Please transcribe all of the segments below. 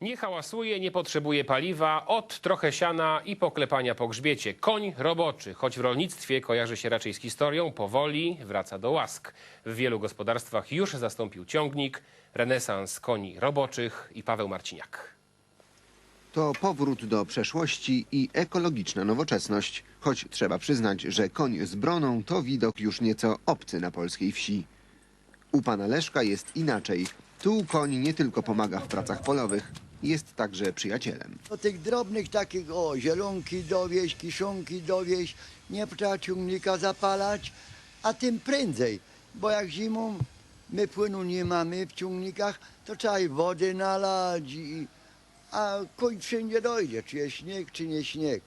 Nie hałasuje, nie potrzebuje paliwa, od trochę siana i poklepania po grzbiecie. Koń roboczy, choć w rolnictwie kojarzy się raczej z historią, powoli wraca do łask. W wielu gospodarstwach już zastąpił ciągnik, renesans koni roboczych i Paweł Marciniak. To powrót do przeszłości i ekologiczna nowoczesność, choć trzeba przyznać, że koń z broną to widok już nieco obcy na polskiej wsi. U pana Leszka jest inaczej. Tu koń nie tylko pomaga w pracach polowych, jest także przyjacielem. Do tych drobnych takich, o, zielonki dowieść, kiszonki dowieść, nie trzeba ciągnika zapalać, a tym prędzej, bo jak zimą my płynu nie mamy w ciągnikach, to trzeba i wody nalać, i, a koń wszędzie dojdzie, czy jest śnieg, czy nie śnieg.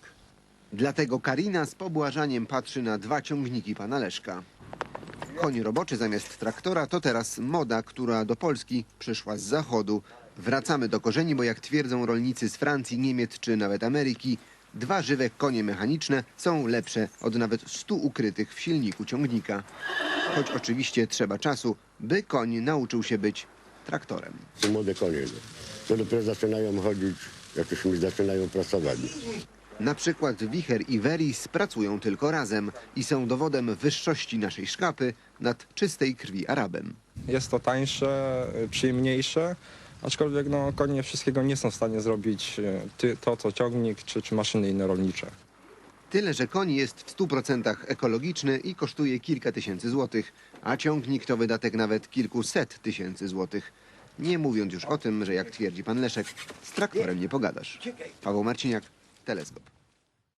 Dlatego Karina z pobłażaniem patrzy na dwa ciągniki pana Leszka. Koń roboczy zamiast traktora to teraz moda, która do Polski przyszła z zachodu. Wracamy do korzeni, bo jak twierdzą rolnicy z Francji, Niemiec czy nawet Ameryki, dwa żywe konie mechaniczne są lepsze od nawet stu ukrytych w silniku ciągnika. Choć oczywiście trzeba czasu, by koń nauczył się być traktorem. Są młode konie. no. To dopiero zaczynają chodzić, jak już mi zaczynają pracować. Na przykład Wicher i Veris pracują tylko razem i są dowodem wyższości naszej szkapy nad czystej krwi Arabem. Jest to tańsze, y, przyjemniejsze, aczkolwiek no, konie wszystkiego nie są w stanie zrobić y, ty, to, co ciągnik czy, czy maszyny inne rolnicze. Tyle, że koń jest w 100% ekologiczny i kosztuje kilka tysięcy złotych, a ciągnik to wydatek nawet kilkuset tysięcy złotych. Nie mówiąc już o tym, że jak twierdzi pan Leszek, z traktorem nie pogadasz. Paweł Marciniak, Teleskop.